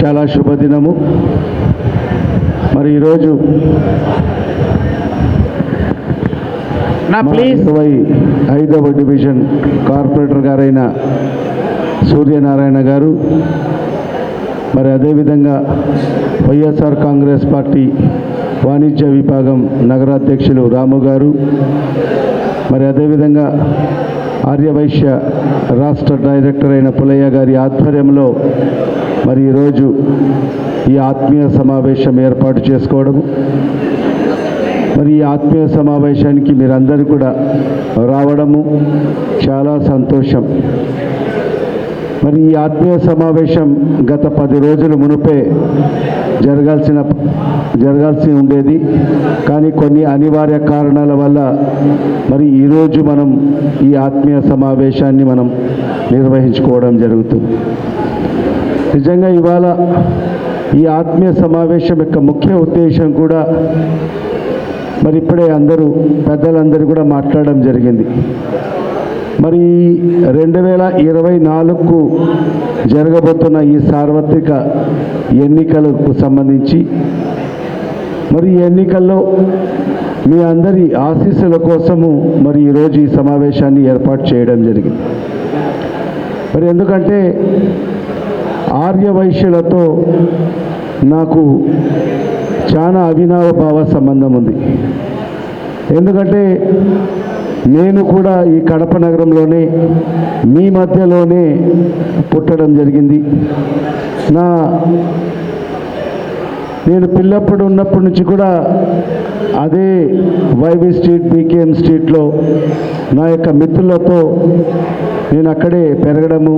చాలా శుభదినము. మరి ఈరోజు ఇరవై ఐదవ డివిజన్ కార్పొరేటర్ గారైన సూర్యనారాయణ గారు మరి అదేవిధంగా వైఎస్ఆర్ కాంగ్రెస్ పార్టీ వాణిజ్య విభాగం నగరాధ్యక్షులు రాము గారు మరి అదేవిధంగా ఆర్యవైశ్య రాష్ట్ర డైరెక్టర్ అయిన పులయ్య గారి ఆధ్వర్యంలో మరి ఈరోజు ఈ ఆత్మీయ సమావేశం ఏర్పాటు చేసుకోవడము మరి ఈ ఆత్మీయ సమావేశానికి మీరందరూ కూడా రావడము చాలా సంతోషం. మరి ఈ ఆత్మీయ సమావేశం గత పది రోజుల మునుపే జరగాల్సిన జరగాల్సి ఉండేది. కానీ కొన్ని అనివార్య కారణాల వల్ల మరి ఈరోజు మనం ఈ ఆత్మీయ సమావేశాన్ని మనం నిర్వహించుకోవడం జరుగుతుంది. నిజంగా ఇవాళ ఈ ఆత్మీయ సమావేశం యొక్క ముఖ్య ఉద్దేశం కూడా మరి ఇప్పుడే అందరూ పెద్దలందరూ కూడా మాట్లాడడం జరిగింది. మరి రెండు వేల ఇరవై నాలుగుకు జరగబోతున్న ఈ సార్వత్రిక ఎన్నికలకు సంబంధించి మరి ఈ ఎన్నికల్లో మీ అందరి ఆశీస్సుల కోసము మరి ఈరోజు ఈ సమావేశాన్ని ఏర్పాటు చేయడం జరిగింది. మరి ఎందుకంటే ఆర్యవైశ్యులతో నాకు చాలా అవినావ భావ సంబంధం ఉంది. ఎందుకంటే నేను కూడా ఈ కడప నగరంలోనే మీ మధ్యలోనే పుట్టడం జరిగింది. నా నేను పిల్లప్పుడు ఉన్నప్పటి నుంచి కూడా అదే వైవి స్ట్రీట్ బీకేఎం స్ట్రీట్లో నా యొక్క మిత్రులతో నేను అక్కడే పెరగడము.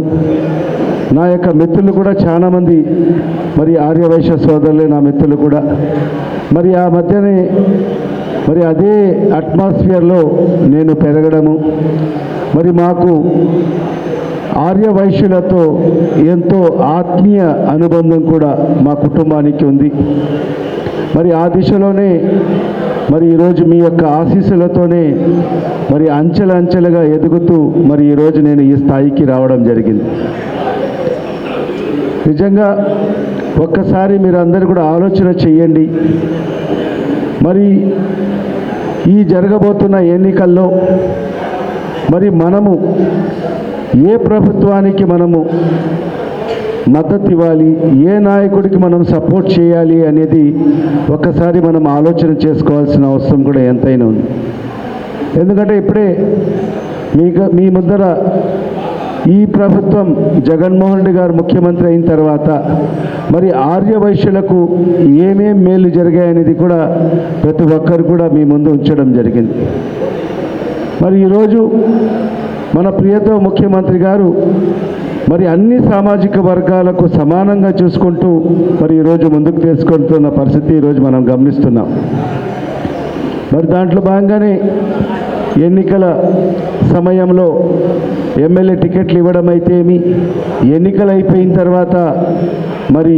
నా యొక్క మిత్రులు కూడా చాలామంది మరి ఆర్యవైశ్య సోదరులే నా మిత్రులు కూడా. మరి ఆ మధ్యనే మరి అదే అట్మాస్ఫియర్లో నేను పెరగడము. మరి మాకు ఆర్య వైశ్యులతో ఎంతో ఆత్మీయ అనుబంధం కూడా మా కుటుంబానికి ఉంది. మరి ఆ దిశలోనే మరి ఈరోజు మీ యొక్క ఆశీస్సులతోనే మరి అంచెలంచెలుగా ఎదుగుతూ మరి ఈరోజు నేను ఈ స్థాయికి రావడం జరిగింది. నిజంగా ఒక్కసారి మీరు అందరూ కూడా ఆలోచన చెయ్యండి. మరి ఈ జరగబోతున్న ఎన్నికల్లో మరి మనము ఏ ప్రభుత్వానికి మనము మద్దతు ఇవ్వాలి ఏ నాయకుడికి మనం సపోర్ట్ చేయాలి అనేది ఒక్కసారి మనం ఆలోచన చేసుకోవాల్సిన అవసరం కూడా ఎంతైనా ఉంది. ఎందుకంటే ఇప్పుడే మీకు మీ ముద్దర ఈ ప్రభుత్వం జగన్మోహన్ రెడ్డి గారు ముఖ్యమంత్రి అయిన తర్వాత మరి ఆర్య వైశ్యులకు ఏమేం మేలు జరిగాయనేది కూడా ప్రతి ఒక్కరు కూడా మీ ముందు ఉంచడం జరిగింది. మరి ఈరోజు మన ప్రియతో ముఖ్యమంత్రి గారు మరి అన్ని సామాజిక వర్గాలకు సమానంగా చూసుకుంటూ మరి ఈరోజు ముందుకు తీసుకుంటున్న పరిస్థితి ఈరోజు మనం గమనిస్తున్నాం. మరి దాంట్లో భాగంగానే ఎన్నికల సమయంలో ఎమ్మెల్యే టికెట్లు ఇవ్వడం అయితే ఏమి? ఎన్నికలు అయిపోయిన తర్వాత మరి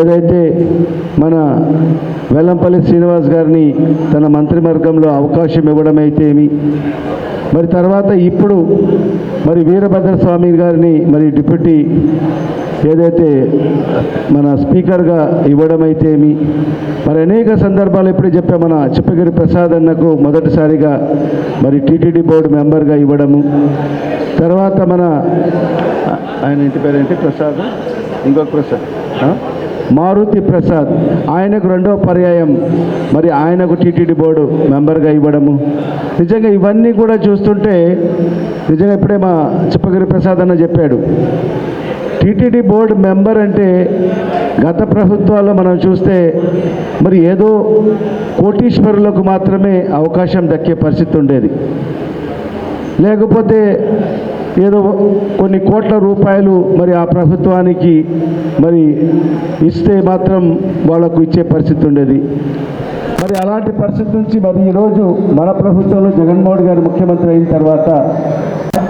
ఏదైతే మన వెల్లంపల్లి శ్రీనివాస్ గారిని తన మంత్రివర్గంలో అవకాశం ఇవ్వడం అయితే ఏమి? మరి తర్వాత ఇప్పుడు మరి వీరభద్ర స్వామి గారిని మరి డిప్యూటీ ఏదైతే మన స్పీకర్గా ఇవ్వడం అయితే ఏమి మరి అనేక సందర్భాలు ఎప్పుడే చెప్పా మన చిప్పగిరి ప్రసాద్ అన్నకు మొదటిసారిగా మరి టీటీడీ బోర్డు మెంబర్గా ఇవ్వడము. తర్వాత మన ఆయన ఇంటి పేరు ప్రసాద్? ఇంకొక ప్రసాద్. మారుతి ప్రసాద్ ఆయనకు రెండో పర్యాయం. మరి ఆయనకు టీటీడీ బోర్డు మెంబర్గా ఇవ్వడము. నిజంగా ఇవన్నీ కూడా చూస్తుంటే నిజంగా ఇప్పుడే మా చిప్పగిరి ప్రసాద్ అన్న చెప్పాడు. టీటీడీ బోర్డు మెంబర్ అంటే గత ప్రభుత్వాల్లో మనం చూస్తే మరి ఏదో కోటీశ్వరులకు మాత్రమే అవకాశం దక్కే పరిస్థితి ఉండేది. లేకపోతే ఏదో కొన్ని కోట్ల రూపాయలు మరి ఆ ప్రభుత్వానికి మరి ఇస్తే మాత్రం వాళ్ళకు ఇచ్చే పరిస్థితి ఉండేది. మరి అలాంటి పరిస్థితి నుంచి మరి ఈరోజు మన ప్రభుత్వంలో జగన్మోహన్ గారు ముఖ్యమంత్రి అయిన తర్వాత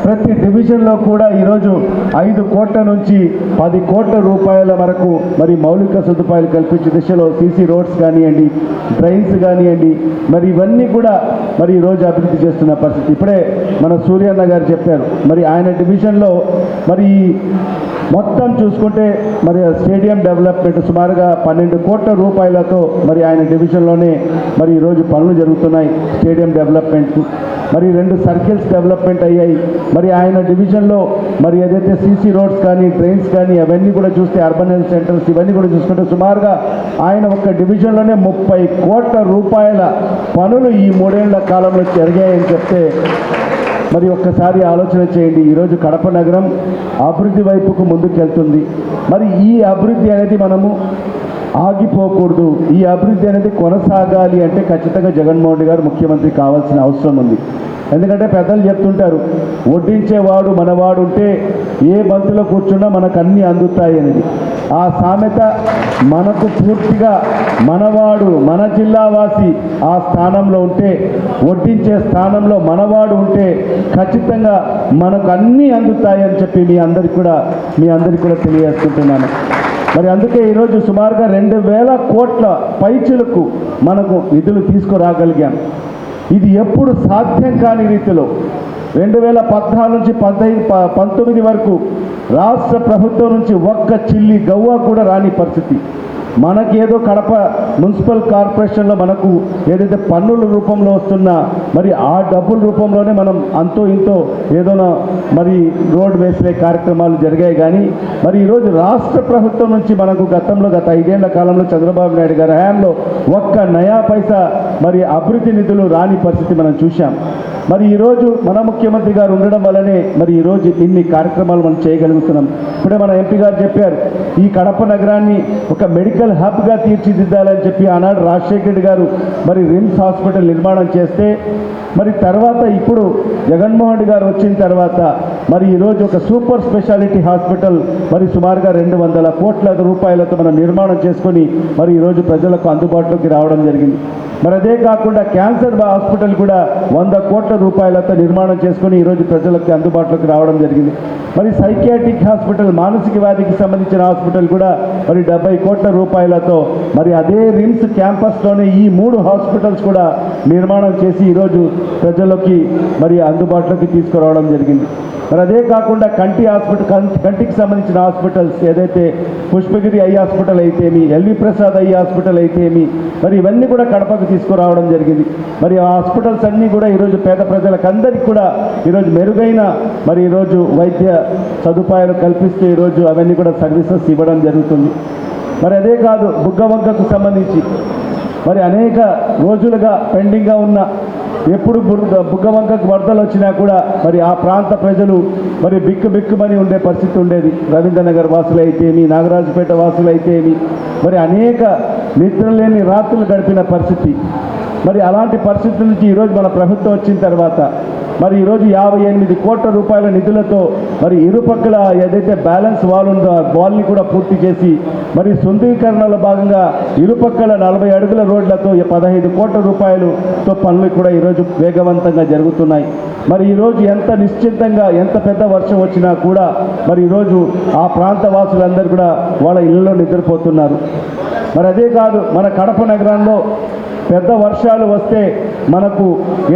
ప్రతి డివిజన్లో కూడా ఈరోజు ఐదు కోట్ల నుంచి పది కోట్ల రూపాయల వరకు మరి మౌలిక సదుపాయాలు కల్పించే దిశలో సీసీ రోడ్స్ కానివ్వండి డ్రైన్స్ కానివ్వండి మరి ఇవన్నీ కూడా మరి ఈరోజు అభివృద్ధి చేస్తున్న పరిస్థితి. ఇప్పుడే మన సూర్యన్న గారు చెప్పారు. మరి ఆయన డివిజన్లో మరి మొత్తం చూసుకుంటే మరి స్టేడియం డెవలప్మెంట్ సుమారుగా పన్నెండు కోట్ల రూపాయలతో మరి ఆయన డివిజన్లోనే మరి ఈరోజు పనులు జరుగుతున్నాయి. స్టేడియం డెవలప్మెంట్ మరి రెండు సర్కిల్స్ డెవలప్మెంట్ అయ్యాయి. మరి ఆయన డివిజన్లో మరి ఏదైతే సీసీ రోడ్స్ కానీ ట్రైన్స్ కానీ అవన్నీ కూడా చూస్తే అర్బన్ హెల్త్ సెంటర్స్ ఇవన్నీ కూడా చూసుకుంటే సుమారుగా ఆయన ఒక డివిజన్లోనే ముప్పై కోట్ల రూపాయల పనులు ఈ మూడేళ్ళ కాలంలో జరిగాయని చెప్తే మరి ఒక్కసారి ఆలోచన చేయండి. ఈరోజు కడప నగరం అభివృద్ధి వైపుకు ముందుకెళ్తుంది. మరి ఈ అభివృద్ధి అనేది మనము ఆగిపోకూడదు. ఈ అభివృద్ధి అనేది కొనసాగాలి అంటే ఖచ్చితంగా జగన్మోహన్ రెడ్డి గారు ముఖ్యమంత్రి కావాల్సిన అవసరం ఉంది. ఎందుకంటే పెద్దలు చెప్తుంటారు వడ్డించేవాడు మనవాడు ఉంటే ఏ బంతిలో కూర్చున్నా మనకు అన్నీ అందుతాయి అనేది. ఆ సామెత మనకు పూర్తిగా మనవాడు మన జిల్లావాసి ఆ స్థానంలో ఉంటే వడ్డించే స్థానంలో మనవాడు ఉంటే ఖచ్చితంగా మనకు అన్నీ అందుతాయి అని చెప్పి మీ అందరికి కూడా మీ అందరికి కూడా తెలియజేసుకుంటున్నాను మరి అందుకే ఈరోజు సుమారుగా రెండు వేల కోట్ల పైచులకు మనకు నిధులు తీసుకురాగలిగాం. ఇది ఎప్పుడు సాధ్యం కాని రీతిలో రెండు వేల పద్నాలుగు నుంచి పదహైదు పంతొమ్మిది వరకు రాష్ట్ర ప్రభుత్వం నుంచి ఒక్క చిల్లి గవ్వ కూడా రాని పరిస్థితి. మనకేదో కడప మున్సిపల్ కార్పొరేషన్లో మనకు ఏదైతే పన్నుల రూపంలో వస్తున్న మరి ఆ డబ్బుల రూపంలోనే మనం అంతో ఇంతో ఏదోనా మరి రోడ్ వేసే కార్యక్రమాలు జరిగాయి కానీ మరి ఈరోజు రాష్ట్ర ప్రభుత్వం నుంచి మనకు గతంలో గత ఐదేళ్ళ కాలంలో చంద్రబాబు నాయుడు గారి హయాంలో ఒక్క నయా పైసా మరి అభివృద్ధి నిధులు రాని పరిస్థితి మనం చూశాం. మరి ఈరోజు మన ముఖ్యమంత్రి గారు ఉండడం వల్లనే మరి ఈరోజు ఇన్ని కార్యక్రమాలు మనం చేయగలుగుతున్నాం. ఇప్పుడే మన ఎంపీ గారు చెప్పారు ఈ కడప నగరాన్ని ఒక మెడికల్ హబ్గా తీర్చిదిద్దాలని చెప్పి ఆనాడు రాజశేఖర రెడ్డి గారు మరి రిమ్స్ హాస్పిటల్ నిర్మాణం చేస్తే మరి తర్వాత ఇప్పుడు జగన్మోహన్ రెడ్డి గారు వచ్చిన తర్వాత మరి ఈరోజు ఒక సూపర్ స్పెషాలిటీ హాస్పిటల్ మరి సుమారుగా రెండు వందల కోట్ల రూపాయలతో మనం నిర్మాణం చేసుకొని మరి ఈరోజు ప్రజలకు అందుబాటులోకి రావడం జరిగింది. మరి అదే కాకుండా క్యాన్సర్ హాస్పిటల్ కూడా వంద కోట్ల రూపాయలతో నిర్మాణం చేసుకొని ఈరోజు ప్రజలకు అందుబాటులోకి రావడం జరిగింది. మరి సైకియాట్రిక్ హాస్పిటల్ మానసిక వ్యాధికి సంబంధించిన హాస్పిటల్ కూడా మరి డెబ్బై కోట్ల రూపాయలతో మరి అదే రిమ్స్ క్యాంపస్లోనే ఈ మూడు హాస్పిటల్స్ కూడా నిర్మాణం చేసి ఈరోజు ప్రజలకి మరి అందుబాటులోకి తీసుకురావడం జరిగింది. మరి అదే కాకుండా కంటి హాస్పిటల్ కంటి కంటికి సంబంధించిన హాస్పిటల్స్ ఏదైతే పుష్పగిరి ఐ హాస్పిటల్ అయితేమి L V Prasad eye hospital అయితేమి మరి ఇవన్నీ కూడా కడపకు తీసుకురావడం జరిగింది. మరి ఆ హాస్పిటల్స్ అన్నీ కూడా ఈరోజు పేద ప్రజలకందరికీ కూడా ఈరోజు మెరుగైన మరి ఈరోజు వైద్య సదుపాయాలు కల్పిస్తూ ఈరోజు అవన్నీ కూడా సర్వీసెస్ ఇవ్వడం జరుగుతుంది. మరి అదే కాదు బుగ్గవంకకు సంబంధించి మరి అనేక రోజులుగా పెండింగ్గా ఉన్న ఎప్పుడు బుగ్గవంకకు వరదలు వచ్చినా కూడా మరి ఆ ప్రాంత ప్రజలు మరి బిక్కు బిక్కుమని ఉండే పరిస్థితి ఉండేది. రవీంద్రనగర్ వాసులు అయితేమి నాగరాజుపేట వాసులు అయితేమి మరి అనేక నిద్రలేని రాత్రులు గడిపిన పరిస్థితి. మరి అలాంటి పరిస్థితుల నుంచి ఈరోజు మన ప్రభుత్వం వచ్చిన తర్వాత మరి ఈరోజు యాభై ఎనిమిది కోట్ల రూపాయల నిధులతో మరి ఇరుపక్కల ఏదైతే బ్యాలెన్స్ వాల్ ఉందో ఆ వాల్ని కూడా పూర్తి చేసి మరి సుందరీకరణలో భాగంగా ఇరుపక్కల నలభై అడుగుల రోడ్లతో పదహైదు కోట్ల రూపాయలతో పనులు కూడా ఈరోజు వేగవంతంగా జరుగుతున్నాయి. మరి ఈరోజు ఎంత నిశ్చింతంగా ఎంత పెద్ద వర్షం వచ్చినా కూడా మరి ఈరోజు ఆ ప్రాంత వాసులందరూ కూడా వాళ్ళ ఇళ్ళలో నిద్రపోతున్నారు. మరి అదే కాదు మన కడప నగరంలో పెద్ద వర్షాలు వస్తే మనకు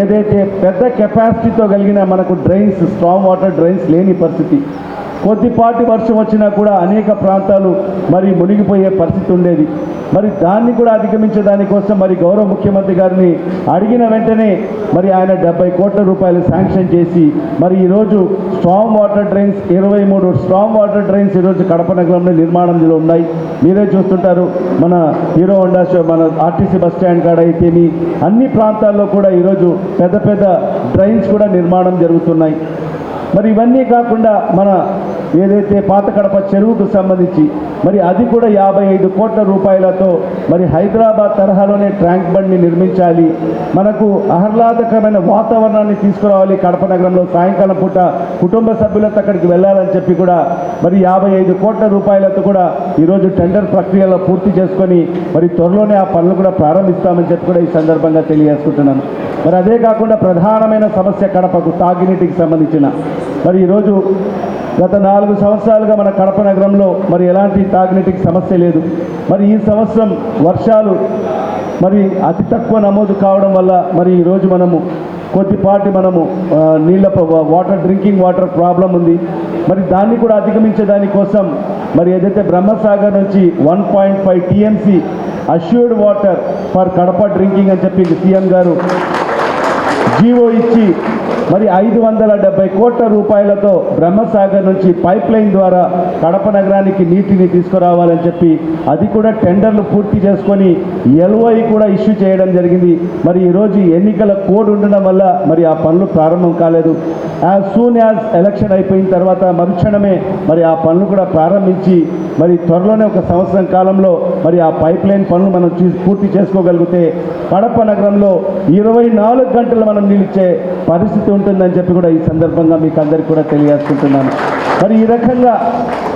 ఏదైతే పెద్ద కెపాసిటీతో కలిగిన మనకు డ్రైన్స్ స్ట్రాంగ్ వాటర్ డ్రైన్స్ లేని పరిస్థితి. కొద్దిపాటి వర్షం వచ్చినా కూడా అనేక ప్రాంతాలు మరి మునిగిపోయే పరిస్థితి ఉండేది. మరి దాన్ని కూడా అధిగమించే దానికోసం మరి గౌరవ ముఖ్యమంత్రి గారిని అడిగిన వెంటనే మరి ఆయన డెబ్బై కోట్ల రూపాయలు శాంక్షన్ చేసి మరి ఈరోజు స్ట్రాంగ్ వాటర్ డ్రైన్స్ ఇరవై మూడు స్ట్రాంగ్ వాటర్ డ్రైన్స్ ఈరోజు కడప నగరంలో నిర్మాణంలో ఉన్నాయి. మీరే చూస్తుంటారు. మన హీరో హోండా మన ఆర్టీసీ బస్ స్టాండ్ కాడ అయితేమి అన్ని ప్రాంతాల్లో కూడా ఈరోజు పెద్ద పెద్ద డ్రైన్స్ కూడా నిర్మాణం జరుగుతున్నాయి. మరి ఇవన్నీ కాకుండా మన ఏదైతే పాత కడప చెరువుకు సంబంధించి మరి అది కూడా యాభై ఐదు కోట్ల రూపాయలతో మరి హైదరాబాద్ తరహాలోనే ట్యాంక్ బండ్ని నిర్మించాలి. మనకు ఆహ్లాదకరమైన వాతావరణాన్ని తీసుకురావాలి కడప నగరంలో. సాయంకాలం పూట కుటుంబ సభ్యులతో అక్కడికి వెళ్ళాలని చెప్పి కూడా మరి యాభై ఐదు కోట్ల రూపాయలతో కూడా ఈరోజు టెండర్ ప్రక్రియలో పూర్తి చేసుకొని మరి త్వరలోనే ఆ పనులు కూడా ప్రారంభిస్తామని చెప్పి కూడా ఈ సందర్భంగా తెలియజేసుకుంటున్నాను. మరి అదే కాకుండా ప్రధానమైన సమస్య కడపకు తాగినీటికి సంబంధించిన. మరి ఈరోజు గత నాలుగు సంవత్సరాలుగా మన కడప నగరంలో మరి ఎలాంటి తాగునీటికి సమస్య లేదు. మరి ఈ సంవత్సరం వర్షాలు మరి అతి తక్కువ నమోదు కావడం వల్ల మరి ఈరోజు మనము కొద్దిపాటి మనము నీళ్ళ వాటర్ డ్రింకింగ్ వాటర్ ప్రాబ్లం ఉంది. మరి దాన్ని కూడా అధిగమించే దానికోసం మరి ఏదైతే బ్రహ్మసాగర్ నుంచి one point five TMC assured water for Kadapa drinking అని చెప్పి సీఎం గారు జీవో ఇచ్చి మరి ఐదు వందల డెబ్బై కోట్ల రూపాయలతో బ్రహ్మసాగర్ నుంచి పైప్ లైన్ ద్వారా కడప నగరానికి నీటిని తీసుకురావాలని చెప్పి అది కూడా టెండర్లు పూర్తి చేసుకొని ఎల్ఓఐ కూడా ఇష్యూ చేయడం జరిగింది. మరి ఈరోజు ఎన్నికల కోడ్ ఉండడం వల్ల మరి ఆ పనులు ప్రారంభం కాలేదు. యాజ్ సూన్ యాజ్ ఎలక్షన్ అయిపోయిన తర్వాత మరుక్షణమే మరి ఆ పనులు కూడా ప్రారంభించి మరి త్వరలోనే ఒక సంవత్సరం కాలంలో మరి ఆ పైప్ లైన్ పనులు మనం పూర్తి చేసుకోగలిగితే కడప నగరంలో ఇరవై నాలుగు గంటలు మనం నిలిచే పరిస్థితి ఉంటుందని చెప్పి కూడా ఈ సందర్భంగా మీకు అందరికీ కూడా తెలియజేసుకుంటున్నాను. మరి ఈ రకంగా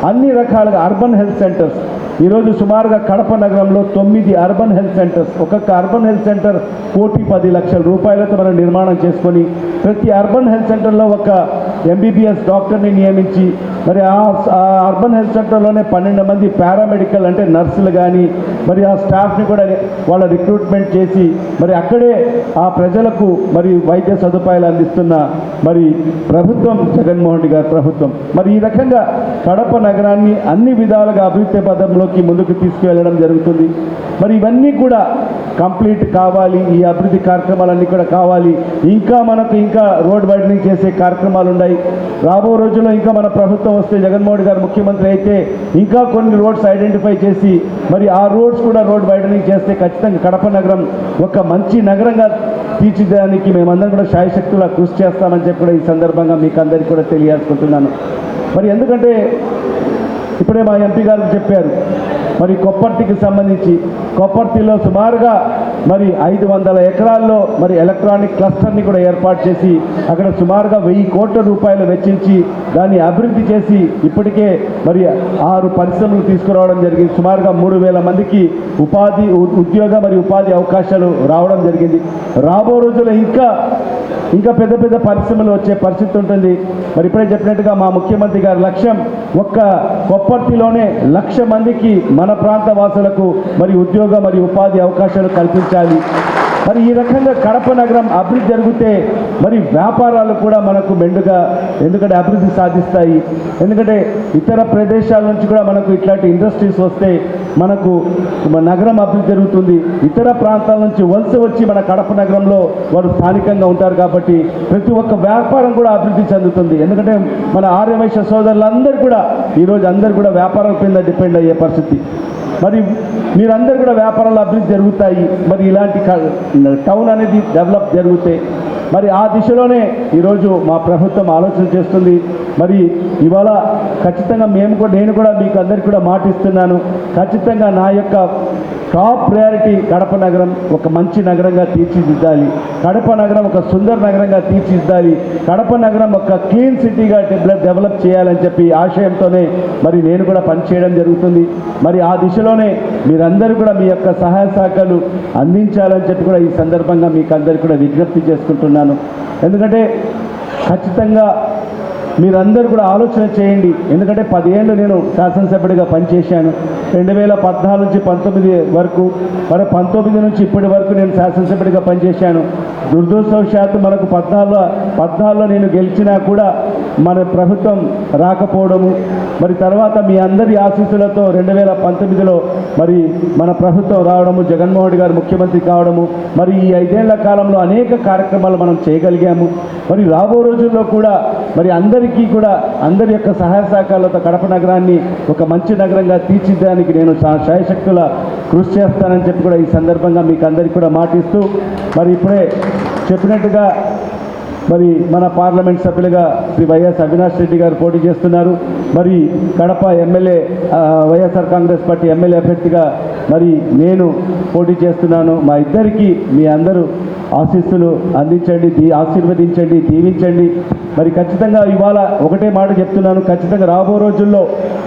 అన్ని రకాలుగా అర్బన్ హెల్త్ సెంటర్స్ ఈరోజు సుమారుగా కడప నగరంలో తొమ్మిది అర్బన్ హెల్త్ సెంటర్స్ ఒక్కొక్క అర్బన్ హెల్త్ సెంటర్ కోటి పది లక్షల రూపాయలతో మనం నిర్మాణం చేసుకొని ప్రతి అర్బన్ హెల్త్ సెంటర్లో ఒక ఎంబీబీఎస్ డాక్టర్ని నియమించి మరి ఆ అర్బన్ హెల్త్ సెంటర్లోనే పన్నెండు మంది పారామెడికల్ అంటే నర్సులు కానీ మరి ఆ స్టాఫ్ని కూడా వాళ్ళ రిక్రూట్మెంట్ చేసి మరి అక్కడే ఆ ప్రజలకు మరి వైద్య సదుపాయాలు అందిస్తున్న మరి ప్రభుత్వం జగన్మోహన్ రెడ్డి గారి ప్రభుత్వం. మరి ఈ రకంగా కడప నగరాన్ని అన్ని విధాలుగా అభివృద్ధి పదంలోకి ముందుకు తీసుకువెళ్ళడం జరుగుతుంది. మరి ఇవన్నీ కూడా కంప్లీట్ కావాలి ఈ అభివృద్ధి కార్యక్రమాలన్నీ కూడా కావాలి. ఇంకా మనకు ఇంకా రోడ్ వైడనింగ్ చేసే కార్యక్రమాలు ఉన్నాయి. రాబో రోజుల్లో ఇంకా మన ప్రభుత్వం వస్తే జగన్మోహన్ గారు ముఖ్యమంత్రి అయితే ఇంకా కొన్ని రోడ్స్ ఐడెంటిఫై చేసి మరి ఆ రోడ్స్ కూడా రోడ్ వైడనింగ్ చేస్తే ఖచ్చితంగా కడప నగరం ఒక మంచి నగరంగా తీర్చిదానికి మేమందరం కూడా శాయశక్తులా కృషి చేస్తామని చెప్పి కూడా ఈ సందర్భంగా మీకు అందరికీ కూడా తెలియాలనుకుంటున్నాను మరి ఎందుకంటే ఇప్పుడే మా ఎంపీ గారు చెప్పారు మరి కొప్పర్తికి సంబంధించి కొప్పర్తిలో సుమారుగా మరి ఐదు వందల ఎకరాల్లో మరి ఎలక్ట్రానిక్ క్లస్టర్ని కూడా ఏర్పాటు చేసి అక్కడ సుమారుగా వెయ్యి కోట్ల రూపాయలు వెచ్చించి దాన్ని అభివృద్ధి చేసి ఇప్పటికే మరి ఆరు పరిశ్రమలు తీసుకురావడం జరిగింది. సుమారుగా మూడు వేల మందికి ఉపాధి ఉ- ఉద్యోగ మరియు ఉపాధి అవకాశాలు రావడం జరిగింది. రాబో రోజుల్లో ఇంకా ఇంకా పెద్ద పెద్ద పరిశ్రమలు వచ్చే పరిస్థితి ఉంటుంది. మరి ఇప్పుడే చెప్పినట్టుగా మా ముఖ్యమంత్రి గారి లక్ష్యం ఒక్క కొప్పర్తిలోనే లక్ష మందికి మన ప్రాంత వాసులకు మరి ఉద్యోగ మరియు ఉపాధి అవకాశాలు కల్పించాలి. మరి ఈ రకంగా కడప నగరం అభివృద్ధి జరిగితే మరి వ్యాపారాలు కూడా మనకు మెండుగా ఎందుకంటే అభివృద్ధి సాధిస్తాయి. ఎందుకంటే ఇతర ప్రదేశాల నుంచి కూడా మనకు ఇట్లాంటి ఇండస్ట్రీస్ వస్తే మనకు మన నగరం అభివృద్ధి జరుగుతుంది. ఇతర ప్రాంతాల నుంచి వలస వచ్చి మన కడప నగరంలో వారు స్థానికంగా ఉంటారు కాబట్టి ప్రతి ఒక్క వ్యాపారం కూడా అభివృద్ధి చెందుతుంది. ఎందుకంటే మన ఆర్యవైశ్య సోదరులందరూ కూడా ఈరోజు అందరూ కూడా వ్యాపారం కింద డిపెండ్ అయ్యే పరిస్థితి. మరి మీరందరూ కూడా వ్యాపారాలు అభివృద్ధి జరుగుతాయి. మరి ఇలాంటి టౌన్ అనేది డెవలప్ జరుగుతాయి మరి ఆ దిశలోనే ఈరోజు మా ప్రభుత్వం ఆలోచన చేస్తుంది. మరి ఇవాళ ఖచ్చితంగా మేము కూడా నేను కూడా మీకు అందరికీ కూడా మాటిస్తున్నాను. ఖచ్చితంగా నా యొక్క టాప్ ప్రయారిటీ కడప నగరం ఒక మంచి నగరంగా తీర్చిదిద్దాలి. కడప నగరం ఒక సుందర నగరంగా తీర్చిదిద్దాలి. కడప నగరం ఒక క్లీన్ సిటీగా డెవలప్ డెవలప్ చేయాలని చెప్పి ఆశయంతోనే మరి నేను కూడా పనిచేయడం జరుగుతుంది. మరి ఆ దిశలోనే మీరందరూ కూడా మీ యొక్క సహాయ సహకారాలు అందించాలని చెప్పి కూడా ఈ సందర్భంగా మీకు అందరికీ కూడా విజ్ఞప్తి చేసుకుంటున్నాను. ఎందుకంటే ఖచ్చితంగా మీరందరూ కూడా ఆలోచన చేయండి. ఎందుకంటే పదేళ్ళు నేను శాసనసభ్యుడిగా పనిచేశాను. రెండు వేల పద్నాలుగు నుంచి పంతొమ్మిది వరకు మరి పంతొమ్మిది నుంచి ఇప్పటి వరకు నేను శాసనసభ్యుడిగా పనిచేశాను. దురదృష్టవశాత్తు మనకు పద్నాలుగు పద్నాలుగులో నేను గెలిచినా కూడా మన ప్రభుత్వం రాకపోవడము మరి తర్వాత మీ అందరి ఆశీస్సులతో రెండు వేల పంతొమ్మిదిలో మరి మన ప్రభుత్వం రావడము జగన్మోహన్ గారు ముఖ్యమంత్రి కావడము మరి ఈ ఐదేళ్ళ కాలంలో అనేక కార్యక్రమాలు మనం చేయగలిగాము. మరి రాబో రోజుల్లో కూడా మరి అందరి అందరికీ కూడా అందరి యొక్క సహాయ సహకారాలతో కడప నగరాన్ని ఒక మంచి నగరంగా తీర్చిదానికి నేను శాయశక్తుల కృషి చేస్తానని చెప్పి కూడా ఈ సందర్భంగా మీకు అందరికీ కూడా మాటిస్తూ మరి ఇప్పుడే చెప్పినట్టుగా మరి మన పార్లమెంట్ సభ్యులుగా శ్రీ వైఎస్ అవినాష్ రెడ్డి గారు పోటీ చేస్తున్నారు. మరి Kadapa MLA YSR Congress party MLA అభ్యర్థిగా మరి నేను పోటీ చేస్తున్నాను. మా ఇద్దరికీ మీ అందరూ ఆశీస్సులు అందించండి దీ ఆశీర్వదించండి దీవించండి. మరి ఖచ్చితంగా ఇవాళ ఒకటే మాట చెప్తున్నాను ఖచ్చితంగా రాబో రోజుల్లో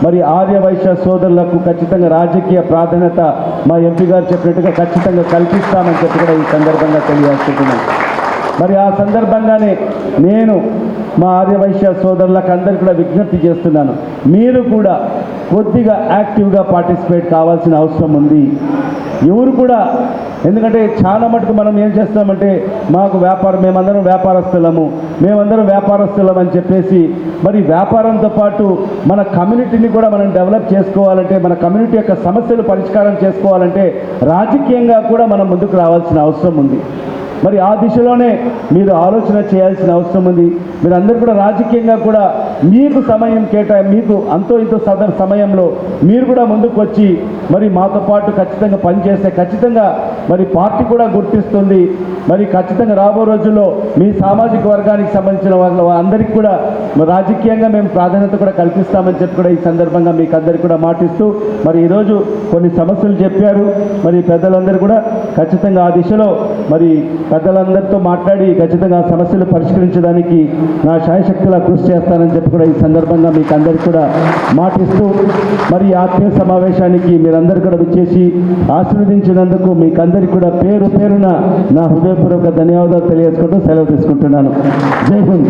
మరి ఆర్య వైశ్య సోదరులకు ఖచ్చితంగా రాజకీయ ప్రాధాన్యత మా ఎంపీ గారు చెప్పినట్టుగా ఖచ్చితంగా కల్పిస్తామని చెప్పి కూడా ఈ సందర్భంగా తెలియజేస్తున్నాను. మరి ఆ సందర్భంగానే నేను మా ఆర్యవైశ్య సోదరులకు అందరికీ కూడా విజ్ఞప్తి చేస్తున్నాను. మీరు కూడా కొద్దిగా యాక్టివ్గా పార్టిసిపేట్ కావాల్సిన అవసరం ఉంది. ఎవరు కూడా ఎందుకంటే చాలా మటుకు మనం ఏం చేస్తామంటే మాకు వ్యాపారం మేమందరం వ్యాపారస్తులము మేమందరం వ్యాపారస్తులం అని చెప్పేసి మరి వ్యాపారంతో పాటు మన కమ్యూనిటీని కూడా మనం డెవలప్ చేసుకోవాలంటే మన కమ్యూనిటీ యొక్క సమస్యలు పరిష్కారం చేసుకోవాలంటే రాజకీయంగా కూడా మనం ముందుకు రావాల్సిన అవసరం ఉంది. మరి ఆ దిశలోనే మీరు ఆలోచన చేయాల్సిన అవసరం ఉంది. మీరు అందరూ కూడా రాజకీయంగా కూడా మీకు సమయం కేటా మీకు అంతో ఇంతో సద సమయంలో మీరు కూడా ముందుకు వచ్చి మరి మాతో పాటు ఖచ్చితంగా పనిచేస్తే ఖచ్చితంగా మరి పార్టీ కూడా గుర్తిస్తుంది. మరి ఖచ్చితంగా రాబో రోజుల్లో మీ సామాజిక వర్గానికి సంబంధించిన వాళ్ళ అందరికీ కూడా రాజకీయంగా మేము ప్రాధాన్యత కూడా కల్పిస్తామని చెప్పి కూడా ఈ సందర్భంగా మీకు అందరికీ కూడా మాటిస్తూ మరి ఈరోజు కొన్ని సమస్యలు చెప్పారు. మరి పెద్దలందరూ కూడా ఖచ్చితంగా ఆ దిశలో మరి పెద్దలందరితో మాట్లాడి ఖచ్చితంగా ఆ సమస్యలు పరిష్కరించడానికి నా శాయశక్తిలా కృషి చేస్తానని చెప్పి కూడా ఈ సందర్భంగా మీకు అందరికీ కూడా మాటిస్తూ మరి ఆత్మీయ సమావేశానికి మీరందరూ కూడా విచ్చేసి ఆశీర్వదించినందుకు మీకు అందరికీ కూడా పేరు పేరున నా హృదయపూర్వక ధన్యవాదాలు తెలియజేసుకుంటూ సెలవు తీసుకుంటున్నాను. జై హింద్.